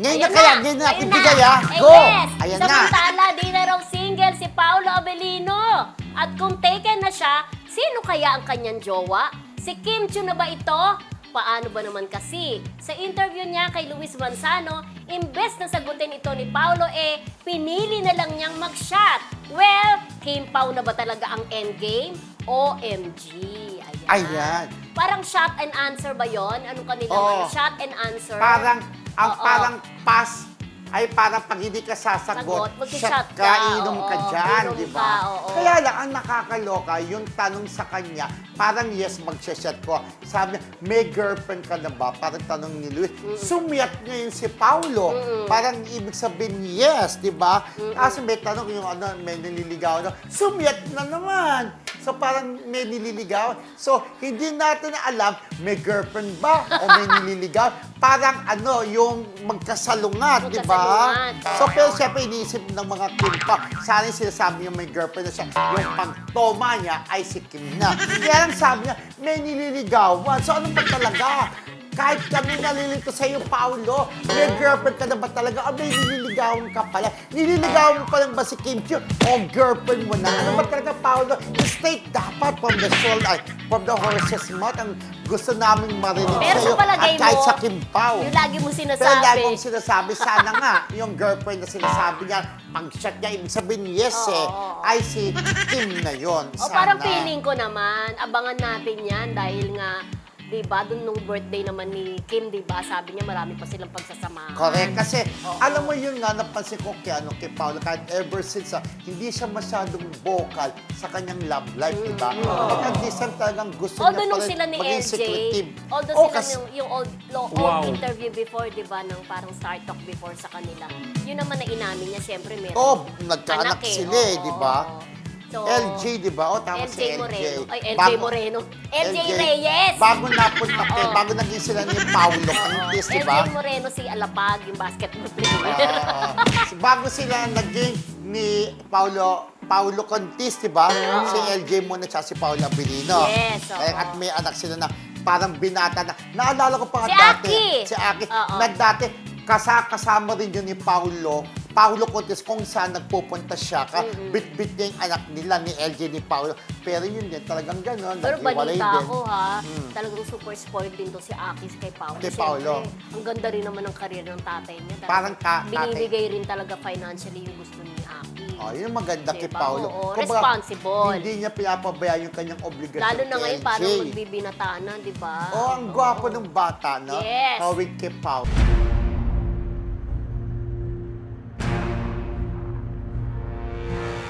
Ngayon na kaya, ngayon na, ibigay ah. Eh, Go! yes. Ayan na. Samantala, di na raw single si Paolo Abelino. At kung taken na siya, sino kaya ang kanyang jowa? Si Kim Chiu na ba ito? Paano ba naman kasi? Sa interview niya kay Luis Manzano, imbes na sagutin ito ni Paolo, eh, pinili na lang niyang mag-shot. Well, Kim Pao na ba talaga ang endgame? OMG. Ayan. Ayan. Parang shot and answer ba yon? Anong kanila? Oo. Shot and answer? Parang, ang Oo. parang pass ay parang pag hindi ka sasagot, Sagot, mag-shot shot ka, ka, inom ka oo, dyan, inom di ka, ba? oo. Kaya lang, ang nakakaloka, yung tanong sa kanya, parang yes, mag-shot ko. Sabi niya, may girlfriend ka na ba? Parang tanong ni Luis. Sumiyat niya yun si Paulo. Parang ibig sabihin, yes, di ba? Kasi may tanong yung ano, may nililigaw na, sumiyat na naman. So parang may nililigaw. So hindi natin alam, may girlfriend ba o may nililigaw. Parang ano, yung magkasalungat, di ba? Magkasalungat. So pero siyempre iniisip ng mga Kim pa, sana yung sinasabi niya may girlfriend na siya. Yung pagtoma niya ay si Kim na. Kaya lang sabi niya, may nililigawan. So ano ba talaga? Kahit kami nalilito sa iyo, Paolo, may girlfriend ka na ba talaga? O may nililigawan ka pala? Nililigawan mo pa lang ba si Kim Chiu? O girlfriend mo na? Ano ba talaga, Paolo? State dapat from the soul, ay, from the horse's mouth, ang gusto namin marinig Pero sa'yo. sa palagay At kahit mo, sa Kim Pao. Yung lagi mo Pero sinasabi. lagi kong sinasabi, sana nga, yung girlfriend na sinasabi niya, pag shot niya, ibig sabihin yes eh, oo. ay si Kim na yon. O parang feeling ko naman, abangan natin yan dahil nga, di ba, dun nung birthday naman ni Kim, di ba, sabi niya marami pa silang pagsasamahan. Correct. Kasi, Oo. alam mo yun nga, napansin ko kay, ano, kay Paolo, kahit ever since, ah, hindi siya masyadong vocal sa kanyang love life, di ba? This time talagang gusto Although niya nung sila ni maging LJ, secretive. although Oh, sila kasi- yung, yung old, lo- old Wow. interview before, di ba, ng parang Star Talk before sa kanila, yun naman na inamin niya, syempre meron. Oh, nagkaanak anak eh. sila eh, Oo, di ba? oo. So, LJ, di ba? O, tama LJ si LJ. Moreno. Ay, LJ Bago- Moreno. LJ Reyes! Bago napunta kay, Oo. bago naging sila ni Paolo Cantis, di ba? LJ Moreno si Alapag, yung basketball player. Ah, bago sila naging ni Paulo Paulo Contis, di ba? Si LJ muna siya si Paolo Abilino. Yes, oo. Eh, At may anak sila na parang binata na. Naalala ko pa nga Si dati. Aki. Si Aki. Oo. Na dati, kasa, kasama rin yun ni Paulo. Paulo Contis kung saan nagpupunta siya. Ka, Bit-bit niya yung anak nila ni LJ ni Paulo. Pero yun din, talagang gano'n. Pero balita din. ko ha, talagang super spoiled din to si Akis kay Paolo. Kay Siyempre, Paolo. ang ganda rin naman ng karir ng tatay niya. Parang ta-. Binibigay rin talaga financially yung gusto ni Aki. Oh, yun ang maganda kay? Paulo. Oo, Kumbaga, responsible. Hindi niya pinapabayaan yung kanyang obligasyon Lalo na ngayon, parang magbibinataan na, di ba? Oh, ang gwapo ng bata, no? Yes. Hawig kay Pao.